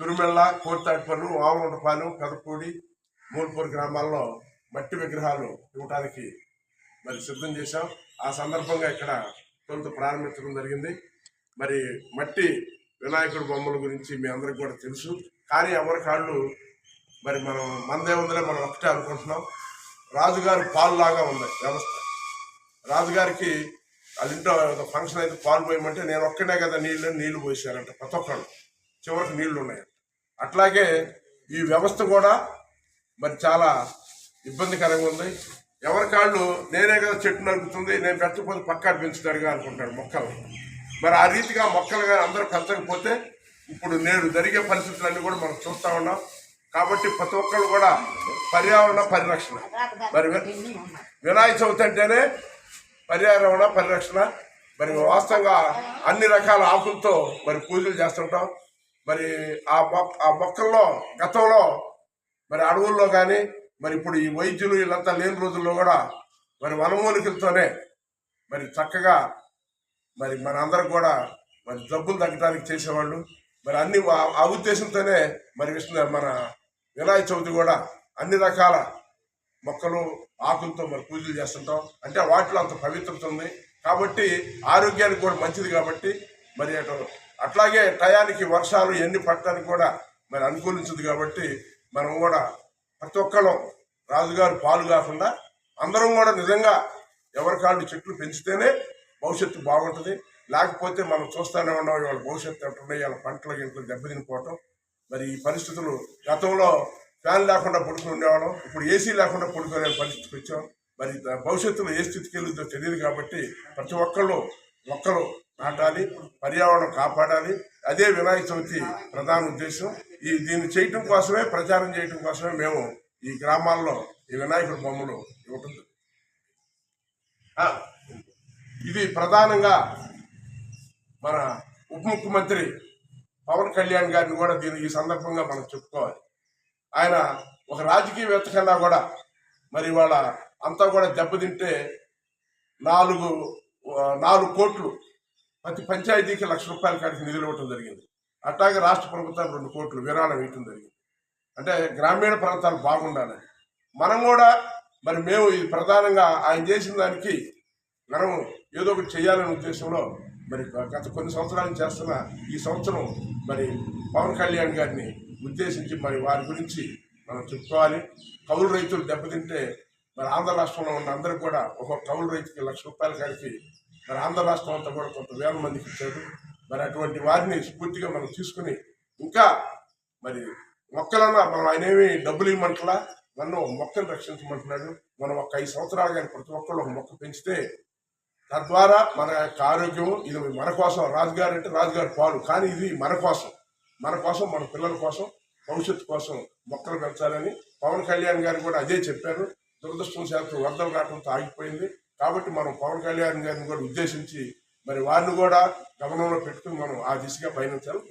తురుమెళ్ళ కోర్తాటిపల్లి వామగుంటపాలెం కదపూడి మూలపూర్ గ్రామాల్లో మట్టి విగ్రహాలు ఇవ్వటానికి మరి సిద్ధం చేశాం. ఆ సందర్భంగా ఇక్కడ తొలుత ప్రారంభించడం జరిగింది. మరి మట్టి వినాయకుడి బొమ్మల గురించి మీ అందరికి కూడా తెలుసు. కానీ ఎవరి కాళ్ళు మరి మనం మందే ఉందిలే మనం ఒకటే అనుకుంటున్నాం. రాజుగారి పాలు లాగా ఉంది వ్యవస్థ. రాజుగారికి వాళ్ళ ఇంట్లో ఫంక్షన్ అయితే పాలు పోయమంటే నేను ఒక్కనే కదా నీళ్ళు నీళ్ళు పోసారంట ప్రతి ఒక్కళ్ళు. చివరికి నీళ్ళు ఉన్నాయి. అట్లాగే ఈ వ్యవస్థ కూడా మరి చాలా ఇబ్బందికరంగా ఉంది. ఎవరి కాళ్ళు నేనే కదా చెట్టు నరుకుతుంది నేను పెట్టకపోతే పక్కాడు పెంచుతాడుగా అనుకుంటాడు మొక్కలు. మరి ఆ రీతిగా మొక్కలు కానీ అందరూ పెంచకపోతే ఇప్పుడు నేడు జరిగే పరిస్థితులన్నీ కూడా మనం చూస్తూ ఉన్నాం. కాబట్టి ప్రతి ఒక్కళ్ళు కూడా పర్యావరణ పరిరక్షణ. మరి వినాయక చవితి అంటేనే పర్యావరణ పరిరక్షణ. మరి వాస్తవంగా అన్ని రకాల ఆకులతో మరి పూజలు చేస్తుంటాం మరి ఆ ఆ మొక్కల్లో గతంలో మరి అడవుల్లో కానీ మరి ఇప్పుడు ఈ వైద్యులు వీళ్ళంతా లేని రోజుల్లో కూడా మరి వనమూలికలతోనే మరి చక్కగా మరి మన కూడా మరి జబ్బులు తగ్గడానికి చేసేవాళ్ళు. మరి అన్ని ఆ ఉద్దేశంతోనే మరి విష్ణు మన వినాయక చవితి కూడా అన్ని రకాల మొక్కలు ఆకులతో మరి పూజలు చేస్తుంటాం. అంటే వాటిలో అంత పవిత్రత ఉంది. కాబట్టి ఆరోగ్యానికి కూడా మంచిది కాబట్టి మరి అటు అట్లాగే టయానికి వర్షాలు ఎన్ని పట్టడానికి కూడా మరి అనుకూలించదు కాబట్టి మనం కూడా ప్రతి ఒక్కళ్ళం రాజుగారు పాలు కాకుండా అందరం కూడా నిజంగా ఎవరి కాళ్ళు చెట్లు పెంచితేనే భవిష్యత్తు బాగుంటుంది. లేకపోతే మనం చూస్తూనే ఉన్నాం వాళ్ళ భవిష్యత్తు ఎట్టున్నాయి వాళ్ళ పంటలు గింటలు దెబ్బతినిపోవటం. మరి ఈ పరిస్థితులు గతంలో ఫ్యాన్ లేకుండా పడుకుని ఉండేవాళ్ళం ఇప్పుడు ఏసీ లేకుండా పడుకునే పరిస్థితికి వచ్చాం. మరి భవిష్యత్తులో ఏ స్థితికి వెళ్ళిందో తెలియదు కాబట్టి ప్రతి ఒక్కళ్ళు మొక్కలు నాటాలి పర్యావరణం కాపాడాలి. అదే వినాయక చవితి ప్రధాన ఉద్దేశం. ఈ దీన్ని చేయటం కోసమే ప్రచారం చేయటం కోసమే మేము ఈ గ్రామాల్లో ఈ వినాయకుడి బొమ్మలు ఇవ్వటం ఇది ప్రధానంగా మన ఉప ముఖ్యమంత్రి పవన్ కళ్యాణ్ గారిని కూడా దీని ఈ సందర్భంగా మనం చెప్పుకోవాలి. ఆయన ఒక రాజకీయవేత్త కన్నా కూడా మరి వాళ్ళ అంతా కూడా దెబ్బతింటే నాలుగు నాలుగు కోట్లు ప్రతి పంచాయతీకి లక్ష రూపాయల కాడికి నిధులు ఇవ్వటం జరిగింది. అట్లాగే రాష్ట్ర ప్రభుత్వం రెండు కోట్లు విరాళం ఇవ్వటం జరిగింది. అంటే గ్రామీణ ప్రాంతాలు బాగుండాలని. మనం కూడా మరి మేము ఇది ప్రధానంగా ఆయన చేసిన దానికి మనం ఏదో ఒకటి చేయాలనే ఉద్దేశంలో మరి గత కొన్ని సంవత్సరాలు చేస్తున్న ఈ సంవత్సరం మరి పవన్ కళ్యాణ్ గారిని ఉద్దేశించి మరి వారి గురించి మనం చెప్పుకోవాలి. కౌలు రైతులు దెబ్బతింటే మరి ఆంధ్ర రాష్ట్రంలో ఉన్న అందరికి కూడా ఒక కౌలు రైతుకి లక్ష రూపాయల కాడికి మరి ఆంధ్ర రాష్ట్రం అంతా కూడా కొంత వేల మందికి ఇచ్చారు మరి అటువంటి వారిని స్ఫూర్తిగా మనం తీసుకుని ఇంకా మరి మొక్కలన్నా మనం ఆయన ఏమి డబ్బులు ఇవ్వమంటలా? నన్ను మొక్కను రక్షించమంటున్నాడు. మనం ఒక ఐదు సంవత్సరాలు కానీ ప్రతి ఒక్కళ్ళు ఒక మొక్క పెంచితే తద్వారా మన యొక్క ఆరోగ్యం ఇది మన కోసం రాజుగారు అంటే రాజుగారి పాలు కానీ ఇది మన కోసం. మన కోసం మన పిల్లల కోసం భవిష్యత్తు కోసం మొక్కలు పెంచాలని పవన్ కళ్యాణ్ గారు కూడా అదే చెప్పారు. దురదృష్టం శాతం వరదలు రావడంతో ఆగిపోయింది. కాబట్టి మనం పవన్ కళ్యాణ్ గారిని కూడా ఉద్దేశించి మరి వారిని కూడా గమనంలో పెట్టుకుని మనం ఆ దిశగా పయనించాలి.